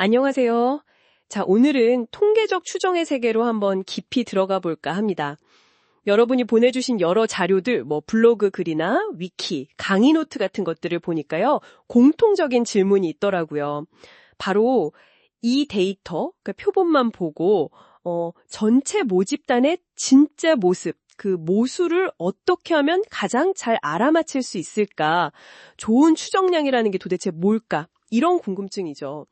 안녕하세요. 자, 오늘은 통계적 추정의 세계로 한번 깊이 들어가 볼까 합니다. 여러분이 보내주신 여러 자료들, 뭐 블로그 글이나 위키, 강의 노트 같은 것들을 보니까요, 공통적인 질문이 있더라고요. 바로 이 데이터, 그러니까 표본만 보고, 어, 전체 모집단의 진짜 모습, 그 모수를 어떻게 하면 가장 잘 알아맞힐 수 있을까? 좋은 추정량이라는 게 도대체 뭘까? 이런 궁금증이죠.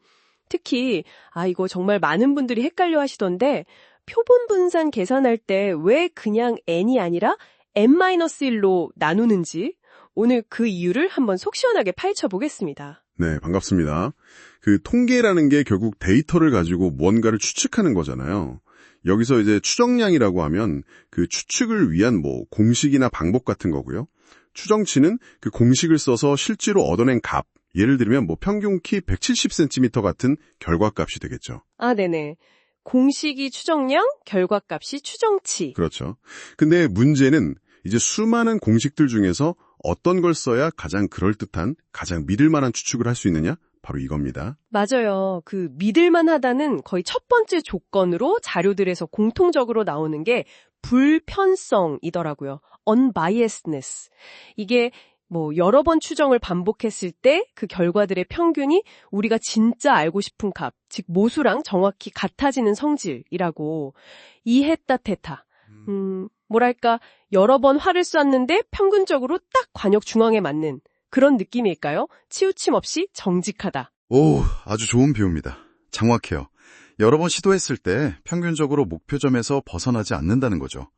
특히, 아, 이거 정말 많은 분들이 헷갈려 하시던데, 표본 분산 계산할 때 왜 그냥 n이 아니라 n-1로 나누는지, 오늘 그 이유를 한번 속 시원하게 파헤쳐 보겠습니다. 네, 반갑습니다. 그 통계라는 게 결국 데이터를 가지고 무언가를 추측하는 거잖아요. 여기서 이제 추정량이라고 하면 그 추측을 위한 뭐 공식이나 방법 같은 거고요. 추정치는 그 공식을 써서 실제로 얻어낸 값, 예를 들면 뭐 평균 키 170cm 같은 결과값이 되겠죠. 아, 네네. 공식이 추정량, 결과값이 추정치. 그렇죠. 근데 문제는 이제 수많은 공식들 중에서 어떤 걸 써야 가장 그럴듯한, 가장 믿을 만한 추측을 할 수 있느냐? 바로 이겁니다. 맞아요. 그 믿을만 하다는 거의 첫 번째 조건으로 자료들에서 공통적으로 나오는 게 불편성이더라고요. unbiasedness. 이게 뭐 여러 번 추정을 반복했을 때 그 결과들의 평균이 우리가 진짜 알고 싶은 값, 즉 모수랑 정확히 같아지는 성질이라고 이했다 테타. 음, 뭐랄까 여러 번 화를 쐈는데 평균적으로 딱 관역 중앙에 맞는 그런 느낌일까요? 치우침 없이 정직하다. 오, 아주 좋은 비유입니다. 정확해요. 여러 번 시도했을 때 평균적으로 목표점에서 벗어나지 않는다는 거죠.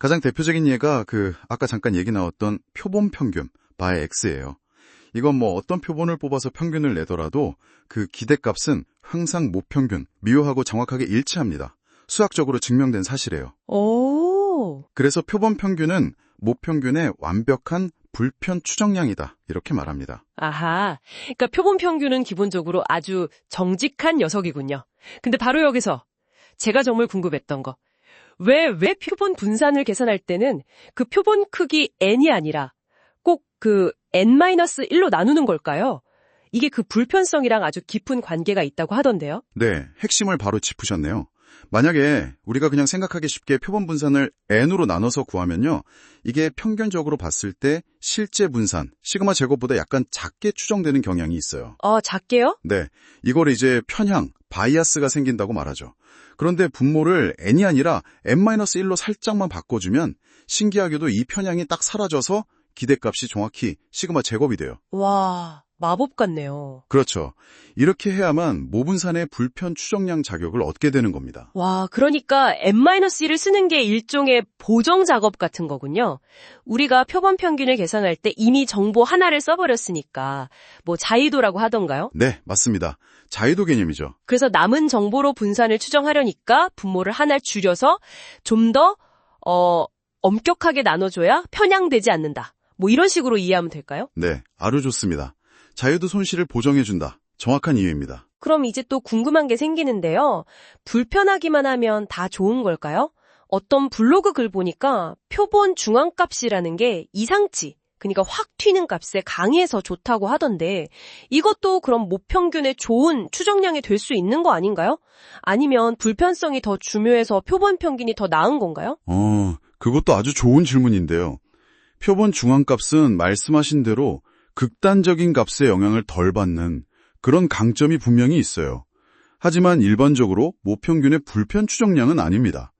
가장 대표적인 예가 그 아까 잠깐 얘기 나왔던 표본 평균 바의 x예요. 이건 뭐 어떤 표본을 뽑아서 평균을 내더라도 그 기대값은 항상 모평균, 미호하고 정확하게 일치합니다. 수학적으로 증명된 사실이에요. 오. 그래서 표본 평균은 모평균의 완벽한 불편 추정량이다. 이렇게 말합니다. 아하. 그러니까 표본 평균은 기본적으로 아주 정직한 녀석이군요. 근데 바로 여기서 제가 정말 궁금했던 거. 왜, 왜 표본 분산을 계산할 때는 그 표본 크기 n이 아니라 꼭 그 n-1로 나누는 걸까요? 이게 그 불편성이랑 아주 깊은 관계가 있다고 하던데요. 네, 핵심을 바로 짚으셨네요. 만약에 우리가 그냥 생각하기 쉽게 표본 분산을 n으로 나눠서 구하면요. 이게 평균적으로 봤을 때 실제 분산, 시그마 제곱보다 약간 작게 추정되는 경향이 있어요. 어, 작게요? 네, 이걸 이제 편향, 바이아스가 생긴다고 말하죠. 그런데 분모를 n이 아니라 n-1로 살짝만 바꿔주면 신기하게도 이 편향이 딱 사라져서 기대값이 정확히 시그마 제곱이 돼요. 와, 마법 같네요. 그렇죠. 이렇게 해야만 모분산의 불편 추정량 자격을 얻게 되는 겁니다. 와, 그러니까 n-1을 쓰는 게 일종의 보정 작업 같은 거군요. 우리가 표본 평균을 계산할 때 이미 정보 하나를 써버렸으니까 뭐 자의도라고 하던가요? 네, 맞습니다. 자유도 개념이죠. 그래서 남은 정보로 분산을 추정하려니까 분모를 하나 줄여서 좀 더 어, 엄격하게 나눠줘야 편향되지 않는다. 뭐 이런 식으로 이해하면 될까요? 네, 아주 좋습니다. 자유도 손실을 보정해준다. 정확한 이유입니다. 그럼 이제 또 궁금한 게 생기는데요. 불편하기만 하면 다 좋은 걸까요? 어떤 블로그 글 보니까 표본 중앙값이라는 게 이상치, 그러니까 확 튀는 값에 강해서 좋다고 하던데 이것도 그럼 모평균의 좋은 추정량이 될 수 있는 거 아닌가요? 아니면 불편성이 더 중요해서 표본 평균이 더 나은 건가요? 어, 그것도 아주 좋은 질문인데요. 표본 중앙값은 말씀하신 대로 극단적인 값의 영향을 덜 받는 그런 강점이 분명히 있어요. 하지만 일반적으로 모평균의 불편 추정량은 아닙니다.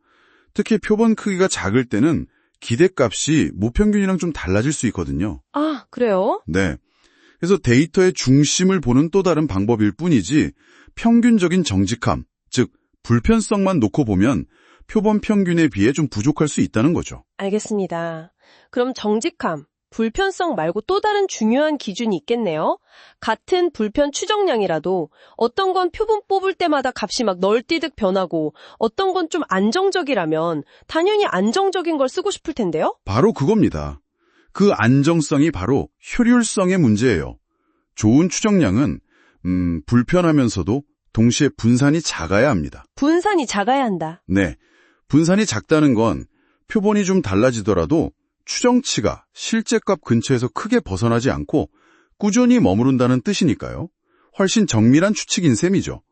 특히 표본 크기가 작을 때는 기대값이 모평균이랑 좀 달라질 수 있거든요. 아, 그래요? 네. 그래서 데이터의 중심을 보는 또 다른 방법일 뿐이지 평균적인 정직함, 즉 불편성만 놓고 보면 표본 평균에 비해 좀 부족할 수 있다는 거죠. 알겠습니다. 그럼 정직함, 불편성 말고 또 다른 중요한 기준이 있겠네요. 같은 불편 추정량이라도 어떤 건 표본 뽑을 때마다 값이 막 널뛰듯 변하고 어떤 건 좀 안정적이라면 당연히 안정적인 걸 쓰고 싶을 텐데요. 바로 그겁니다. 그 안정성이 바로 효율성의 문제예요. 좋은 추정량은 음, 불편하면서도 동시에 분산이 작아야 합니다. 분산이 작아야 한다. 네. 분산이 작다는 건 표본이 좀 달라지더라도 추정치가 실제값 근처에서 크게 벗어나지 않고 꾸준히 머무른다는 뜻이니까요. 훨씬 정밀한 추측인 셈이죠.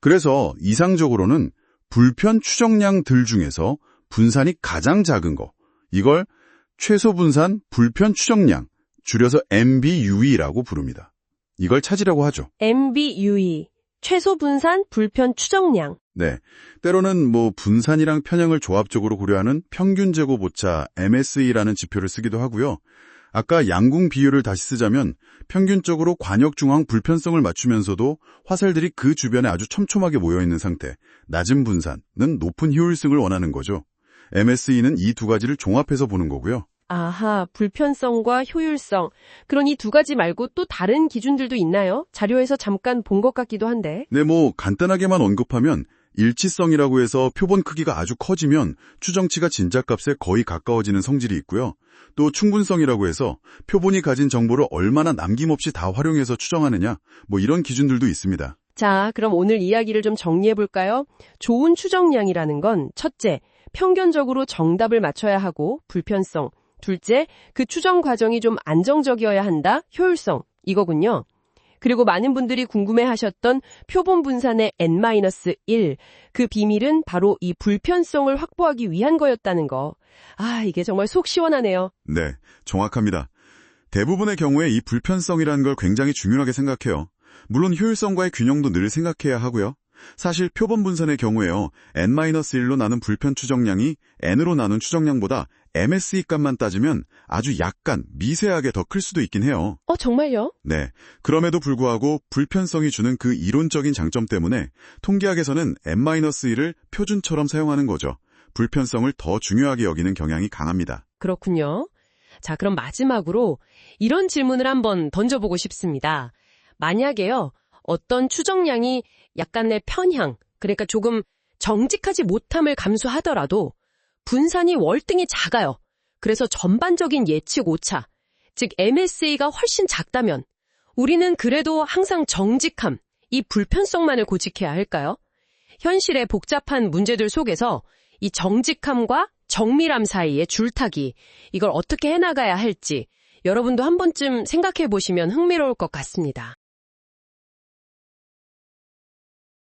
그래서 이상적으로는 불편 추정량들 중에서 분산이 가장 작은 거, 이걸 최소 분산 불편 추정량, 줄여서 MBUE라고 부릅니다. 이걸 찾으려고 하죠. MBUE, 최소 분산 불편 추정량. 네. 때로는 뭐 분산이랑 편향을 조합적으로 고려하는 평균 제곱 오차 MSE라는 지표를 쓰기도 하고요. 아까 양궁 비율을 다시 쓰자면 평균적으로 관역 중앙 불편성을 맞추면서도 화살들이 그 주변에 아주 촘촘하게 모여 있는 상태, 낮은 분산은 높은 효율성을 원하는 거죠. MSE는 이 두 가지를 종합해서 보는 거고요. 아하, 불편성과 효율성. 이두 가지 말고 또 다른 기준들도 있나요? 자료에서 잠깐 본 것 같기도 한데. 네, 뭐 간단하게만 언급하면 일치성이라고 해서 표본 크기가 아주 커지면 추정치가 진짜값에 거의 가까워지는 성질이 있고요. 또 충분성이라고 해서 표본이 가진 정보를 얼마나 남김없이 다 활용해서 추정하느냐, 뭐 이런 기준들도 있습니다. 자, 그럼 오늘 이야기를 좀 정리해 볼까요? 좋은 추정량이라는 건 첫째, 평균적으로 정답을 맞춰야 하고 불편성. 둘째, 그 추정 과정이 좀 안정적이어야 한다. 효율성. 이거군요. 그리고 많은 분들이 궁금해 하셨던 표본 분산의 N-1. 그 비밀은 바로 이 불편성을 확보하기 위한 거였다는 거. 아, 이게 정말 속 시원하네요. 네, 정확합니다. 대부분의 경우에 이 불편성이라는 걸 굉장히 중요하게 생각해요. 물론 효율성과의 균형도 늘 생각해야 하고요. 사실 표본 분산의 경우에요. n-1로 나눈 불편 추정량이 n으로 나눈 추정량보다 MSE 값만 따지면 아주 약간 미세하게 더 클 수도 있긴 해요. 어, 정말요? 네. 그럼에도 불구하고 불편성이 주는 그 이론적인 장점 때문에 통계학에서는 n-1을 표준처럼 사용하는 거죠. 불편성을 더 중요하게 여기는 경향이 강합니다. 그렇군요. 자, 그럼 마지막으로 이런 질문을 한번 던져보고 싶습니다. 만약에요, 어떤 추정량이 약간의 편향, 그러니까 조금 정직하지 못함을 감수하더라도 분산이 월등히 작아요. 그래서 전반적인 예측 오차, 즉 MSA가 훨씬 작다면 우리는 그래도 항상 정직함, 이 불편성만을 고집해야 할까요? 현실의 복잡한 문제들 속에서 이 정직함과 정밀함 사이의 줄타기, 이걸 어떻게 해나가야 할지 여러분도 한 번쯤 생각해 보시면 흥미로울 것 같습니다.